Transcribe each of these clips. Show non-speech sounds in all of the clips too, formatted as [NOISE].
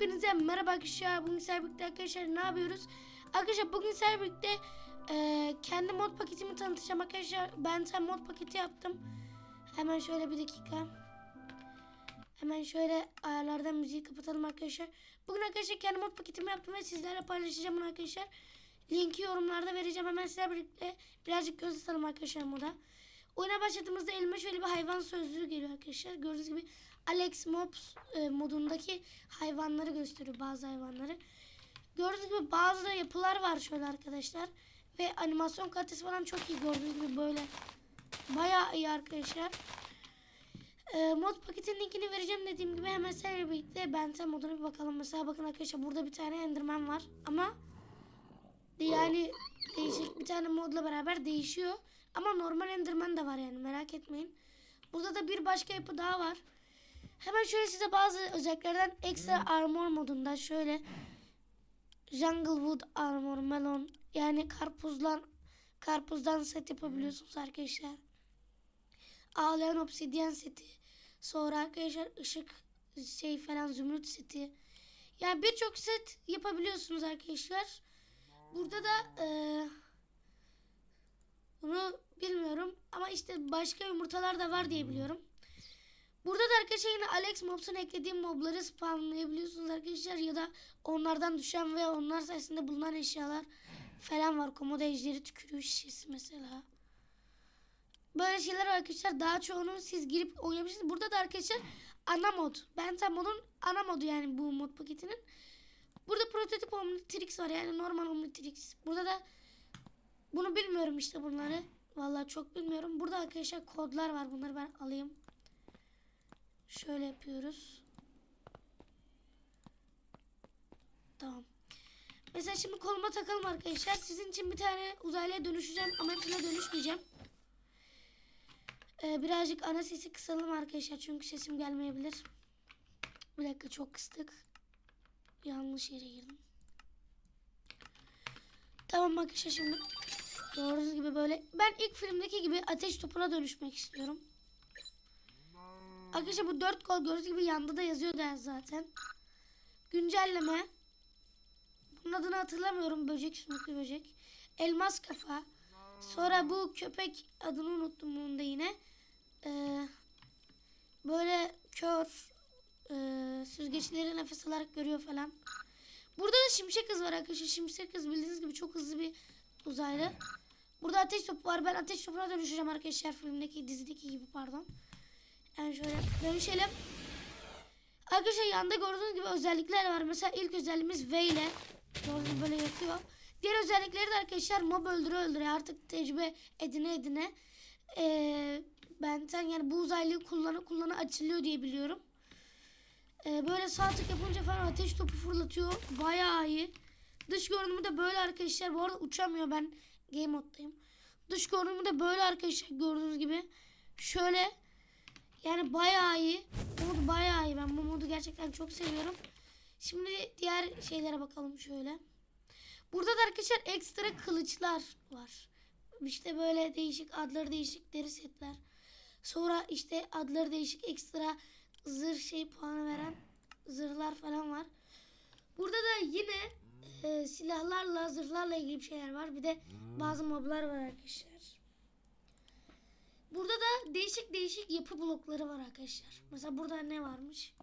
Hepinize merhaba arkadaşlar. Bugün birlikte arkadaşlar ne yapıyoruz? Arkadaşlar bugün birlikte e, kendi mod paketimi tanıtacağım arkadaşlar. Ben sen mod paketi yaptım. Hemen şöyle bir dakika. Hemen şöyle ayarlardan müziği kapatalım arkadaşlar. Bugün arkadaşlar kendi mod paketimi yaptım ve sizlerle paylaşacağım bunu arkadaşlar. Linki yorumlarda vereceğim. Hemen sizlerle birlikte birazcık göz atalım arkadaşlar moda. Oyuna başladığımızda elime şöyle bir hayvan sözlüğü geliyor arkadaşlar. Gördüğünüz gibi Alex Mobs e, modundaki hayvanları gösteriyor bazı hayvanları. Gördüğünüz gibi bazı yapılar var şöyle arkadaşlar. Ve animasyon kalitesi falan çok iyi gördüğünüz gibi böyle. Bayağı iyi arkadaşlar. E, mod paketin linkini vereceğim dediğim gibi hemen sizlerle birlikte Benten moduna bir bakalım. Mesela bakın arkadaşlar burada bir tane Enderman var. Ama yani değişik bir tane modla beraber değişiyor. Ama normal Enderman da var yani merak etmeyin. Burada da bir başka yapı daha var. Hemen şöyle size bazı özelliklerden ekstra armor modunda şöyle Junglewood armor melon yani karpuzdan karpuzdan set yapabiliyorsunuz arkadaşlar. Ağlayan obsidyen seti. Sonra arkadaşlar ışık şey falan zümrüt seti. Yani birçok set yapabiliyorsunuz arkadaşlar. Burada da eee bunu bilmiyorum ama işte başka yumurtalar da var diye biliyorum. Burada da arkadaşlar yine Alex Mobs'un eklediği mobları spamlayabiliyorsunuz arkadaşlar ya da onlardan düşen veya onlar sayesinde bulunan eşyalar falan var. Komodo ejderi tükürüğü şişesi mesela. Böyle şeyler var arkadaşlar. Daha çoğunu siz girip oynayabilirsiniz. Burada da arkadaşlar ana mod. Benten modun ana modu yani bu mod paketinin. Burada prototip Omnitrix var yani normal Omnitrix. Burada da bunu bilmiyorum işte bunları. Vallahi çok bilmiyorum. Burada arkadaşlar kodlar var. Bunları ben alayım. Şöyle yapıyoruz. Tamam. Mesela şimdi koluma takalım arkadaşlar. Sizin için bir tane uzaylıya dönüşeceğim ama hepsine dönüşmeyeceğim. Ee, birazcık ana sesi kısalım arkadaşlar çünkü sesim gelmeyebilir. Bir dakika çok kıstık. Yanlış yere girdim. Tamam arkadaşlar şimdi gördüğünüz gibi böyle ben ilk filmdeki gibi ateş topuna dönüşmek istiyorum. Arkadaşlar bu dört kol gördüğünüz gibi yanda da yazıyor da zaten. Güncelleme. Bunun adını hatırlamıyorum. Böcek sümüklü böcek. Elmas kafa. Sonra bu köpek adını unuttum bunun da yine. Ee, böyle kör e, süzgeçleri nefes alarak görüyor falan. Burada da şimşek kız var arkadaşlar. Şimşek kız bildiğiniz gibi çok hızlı bir uzaylı. Burada ateş topu var. Ben ateş topuna dönüşeceğim arkadaşlar filmdeki dizideki gibi pardon. Yani şöyle dönüşelim. Arkadaşlar yanında gördüğünüz gibi özellikler var. Mesela ilk özelliğimiz V ile. Gördüğünüz böyle yakıyor. Diğer özellikleri de arkadaşlar mob öldüre öldüre artık tecrübe edine edine. Ee, benten yani bu uzaylıyı kullanı kullanı açılıyor diye biliyorum. Ee, böyle sağ tık yapınca falan ateş topu fırlatıyor. Bayağı iyi. Dış görünümü de böyle arkadaşlar. Bu arada uçamıyor ben game moddayım. Dış görünümü de böyle arkadaşlar gördüğünüz gibi. Şöyle yani bayağı iyi. Mod bayağı iyi. Ben bu modu gerçekten çok seviyorum. Şimdi diğer şeylere bakalım şöyle. Burada da arkadaşlar ekstra kılıçlar var. İşte böyle değişik adları değişik deri setler. Sonra işte adları değişik ekstra zırh şey puanı veren zırhlar falan var. Burada da yine e, silahlarla zırhlarla ilgili bir şeyler var. Bir de bazı moblar var arkadaşlar. Burada da değişik değişik yapı blokları var arkadaşlar. Mesela burada ne varmış?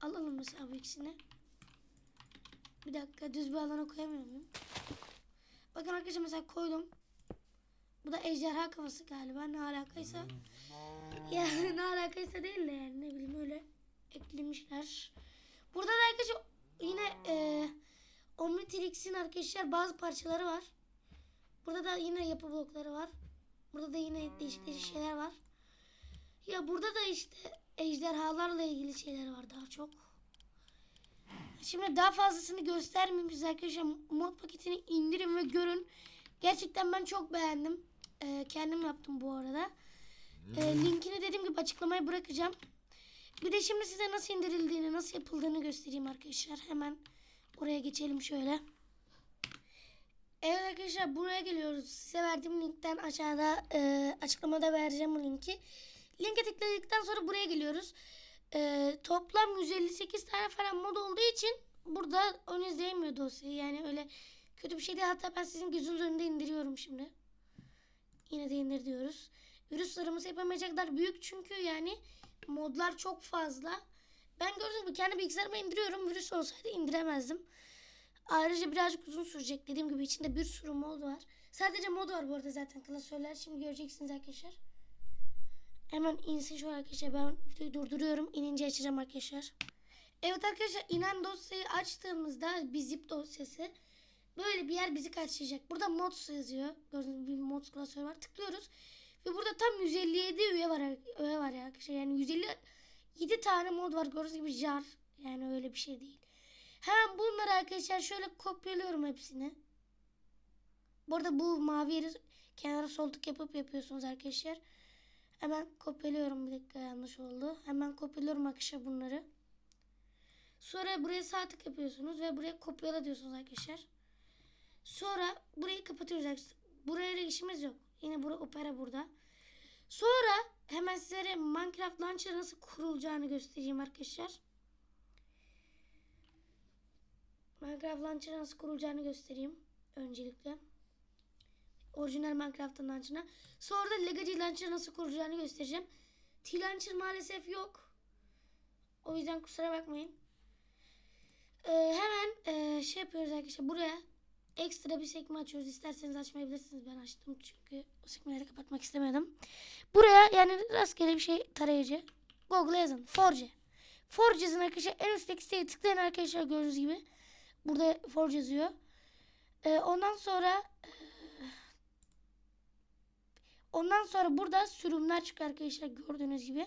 Alalım mesela bu ikisini. Bir dakika düz bir alana koyamıyor muyum? Bakın arkadaşlar mesela koydum. Bu da ejderha kafası galiba. Ne alakaysa. Ya [LAUGHS] ne alakaysa değil de yani ne bileyim öyle eklemişler. Burada da arkadaşlar yine e, Omnitrix'in arkadaşlar bazı parçaları var. Burada da yine yapı blokları var. Burada da yine değişik değişik şeyler var. Ya burada da işte ejderhalarla ilgili şeyler var daha çok. Şimdi daha fazlasını göstermeyeyim size arkadaşlar. Mod paketini indirin ve görün. Gerçekten ben çok beğendim. Ee, kendim yaptım bu arada. Ee, linkini dediğim gibi açıklamaya bırakacağım. Bir de şimdi size nasıl indirildiğini, nasıl yapıldığını göstereyim arkadaşlar. Hemen oraya geçelim şöyle. Evet arkadaşlar buraya geliyoruz. Size verdiğim linkten aşağıda e, açıklamada vereceğim bu linki. Linke tıkladıktan sonra buraya geliyoruz. Ee, toplam 158 tane falan mod olduğu için burada ön izleyemiyor dosyayı. Yani öyle kötü bir şey değil. Hatta ben sizin gözünüz önünde indiriyorum şimdi. Yine de indir diyoruz. Virüs taraması yapamayacak kadar büyük çünkü yani modlar çok fazla. Ben gördüğünüz gibi kendi bilgisayarıma indiriyorum. Virüs olsaydı indiremezdim. Ayrıca birazcık uzun sürecek. Dediğim gibi içinde bir sürü mod var. Sadece mod var bu arada zaten klasörler. Şimdi göreceksiniz arkadaşlar. Hemen insin şu arkadaşlar. Ben videoyu durduruyorum. İnince açacağım arkadaşlar. Evet arkadaşlar inen dosyayı açtığımızda bir zip dosyası. Böyle bir yer bizi karşılayacak. Burada mods yazıyor. Gördüğünüz gibi mods klasörü var. Tıklıyoruz. Ve burada tam 157 üye var, üye var arkadaşlar. Yani 157 tane mod var. Gördüğünüz gibi jar. Yani öyle bir şey değil. Hemen bunları arkadaşlar şöyle kopyalıyorum hepsini. Bu arada bu mavi yeri kenara sol tık yapıp yapıyorsunuz arkadaşlar. Hemen kopyalıyorum bir dakika yanlış oldu. Hemen kopyalıyorum arkadaşlar bunları. Sonra buraya sağ tık yapıyorsunuz ve buraya kopyala diyorsunuz arkadaşlar. Sonra burayı kapatıyoruz arkadaşlar. Buraya işimiz yok. Yine bura opera burada. Sonra hemen sizlere Minecraft Launcher nasıl kurulacağını göstereceğim arkadaşlar. Minecraft Launcher nasıl kurulacağını göstereyim öncelikle. Orijinal Minecraft Launcher'ına. Sonra da Legacy Launcher nasıl kurulacağını göstereceğim. T-Launcher maalesef yok. O yüzden kusura bakmayın. Ee, hemen e, şey yapıyoruz arkadaşlar. Buraya ekstra bir sekme açıyoruz. İsterseniz açmayabilirsiniz. Ben açtım çünkü o sekmeleri kapatmak istemedim. Buraya yani rastgele bir şey tarayıcı. Google'a yazın. Forge. Forge yazın arkadaşlar. En üstteki siteye tıklayın arkadaşlar gördüğünüz gibi. Burada Forge yazıyor. Ee, ondan sonra e, ondan sonra burada sürümler çıkıyor arkadaşlar gördüğünüz gibi.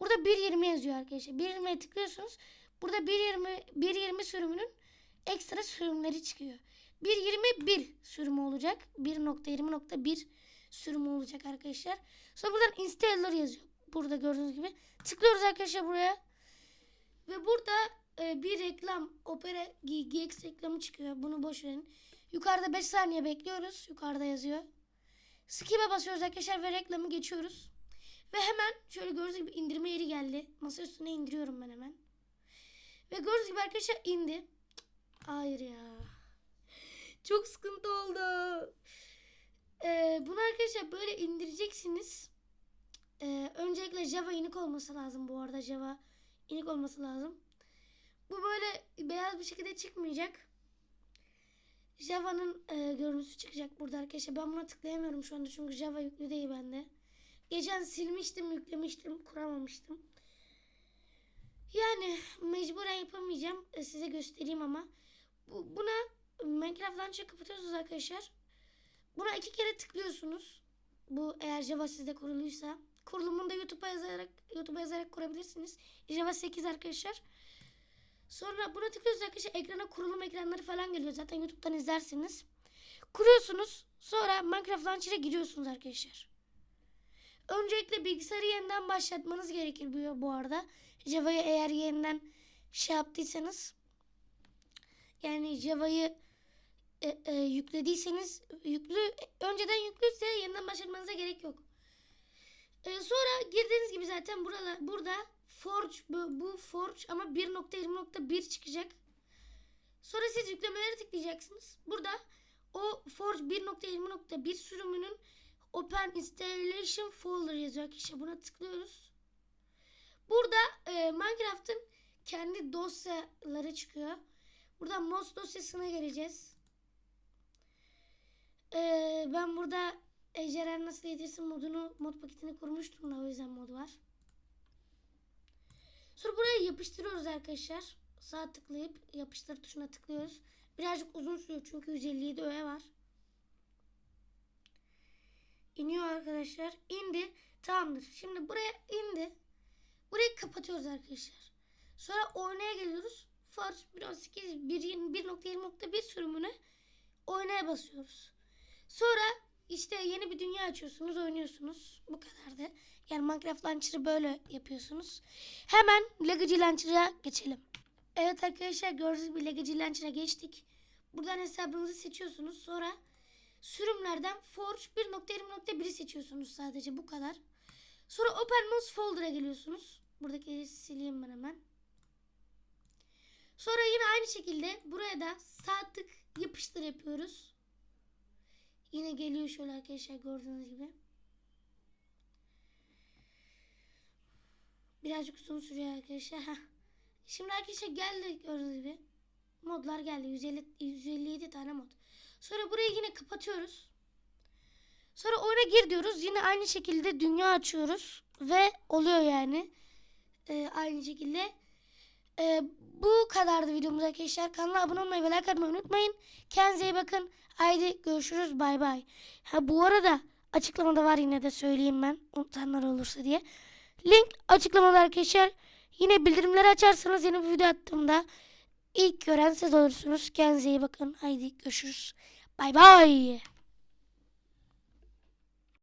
Burada 1.20 yazıyor arkadaşlar. 1.20'ye tıklıyorsunuz. Burada 1.20 1.20 sürümünün ekstra sürümleri çıkıyor. 1.21 sürümü olacak. 1.20.1 sürümü olacak arkadaşlar. Sonra buradan installer yazıyor. Burada gördüğünüz gibi. Tıklıyoruz arkadaşlar buraya. Ve burada e, bir reklam Opera GX reklamı çıkıyor. Bunu boş verin. Yukarıda 5 saniye bekliyoruz. Yukarıda yazıyor. Skip'e basıyoruz arkadaşlar ve reklamı geçiyoruz. Ve hemen şöyle gördüğünüz gibi indirme yeri geldi. Masa üstüne indiriyorum ben hemen. Ve gördüğünüz gibi arkadaşlar indi. Hayır ya. Çok sıkıntı oldu. Ee, bunu arkadaşlar böyle indireceksiniz. Ee, öncelikle Java inik olması lazım bu arada. Java inik olması lazım. Bu böyle beyaz bir şekilde çıkmayacak. Java'nın e, görüntüsü çıkacak burada arkadaşlar. Ben buna tıklayamıyorum şu anda çünkü Java yüklü değil bende. Geçen silmiştim, yüklemiştim, kuramamıştım. Yani mecburen yapamayacağım. E, size göstereyim ama. Bu, buna Minecraft Launcher'ı kapatıyorsunuz arkadaşlar. Buna iki kere tıklıyorsunuz. Bu eğer Java sizde kuruluysa. Kurulumunu da YouTube'a yazarak YouTube'a yazarak kurabilirsiniz. Java 8 arkadaşlar. Sonra buna tıklıyorsunuz arkadaşlar. Ekrana kurulum ekranları falan geliyor. Zaten YouTube'dan izlersiniz. Kuruyorsunuz. Sonra Minecraft Launcher'a giriyorsunuz arkadaşlar. Öncelikle bilgisayarı yeniden başlatmanız gerekir bu, arada. Java'yı eğer yeniden şey yaptıysanız yani Java'yı e, e, yüklediyseniz yüklü önceden yüklüyse yeniden başlatmanıza gerek yok. E, sonra girdiğiniz gibi zaten burada burada Forge bu, bu Forge ama 1.20.1 çıkacak. Sonra siz yüklemeleri tıklayacaksınız. Burada o Forge 1.20.1 sürümünün Open Installation Folder yazıyor arkadaşlar. Buna tıklıyoruz. Burada e, Minecraft'ın kendi dosyaları çıkıyor. Buradan MOS dosyasına geleceğiz. E, ben burada Ejderha nasıl yedirsin modunu mod paketini kurmuştum da o yüzden mod var. Sonra buraya yapıştırıyoruz arkadaşlar. Sağ tıklayıp yapıştır tuşuna tıklıyoruz. Birazcık uzun sürüyor çünkü 157 öğe var. İniyor arkadaşlar. İndi. Tamamdır. Şimdi buraya indi. Burayı kapatıyoruz arkadaşlar. Sonra oynaya geliyoruz. Forge 1.8 1.20.1 sürümüne oynaya basıyoruz. Sonra işte yeni bir dünya açıyorsunuz, oynuyorsunuz. Bu kadardı. Yani Minecraft Launcher'ı böyle yapıyorsunuz. Hemen Legacy Launcher'a geçelim. Evet arkadaşlar gördüğünüz gibi Legacy Launcher'a geçtik. Buradan hesabınızı seçiyorsunuz. Sonra sürümlerden Forge 1.20.1'i seçiyorsunuz sadece bu kadar. Sonra Open Mouse Folder'a geliyorsunuz. Buradakileri sileyim ben hemen. Sonra yine aynı şekilde buraya da sağ tık yapıştır yapıyoruz. Yine geliyor şöyle arkadaşlar gördüğünüz gibi. Birazcık uzun sürüyor arkadaşlar. Şimdi arkadaşlar geldi gördüğünüz gibi. Modlar geldi. 150, 157 tane mod. Sonra burayı yine kapatıyoruz. Sonra oyuna gir diyoruz. Yine aynı şekilde dünya açıyoruz. Ve oluyor yani. Ee, aynı şekilde. Ee, bu kadardı videomuz arkadaşlar. Kanala abone olmayı ve like atmayı unutmayın. Kendinize iyi bakın. Haydi görüşürüz. Bay bay. Ha bu arada açıklamada var yine de söyleyeyim ben. Unutanlar olursa diye. Link açıklamada arkadaşlar. Yine bildirimleri açarsanız yeni bir video attığımda ilk gören siz olursunuz. Kendinize iyi bakın. Haydi görüşürüz. Bay bay.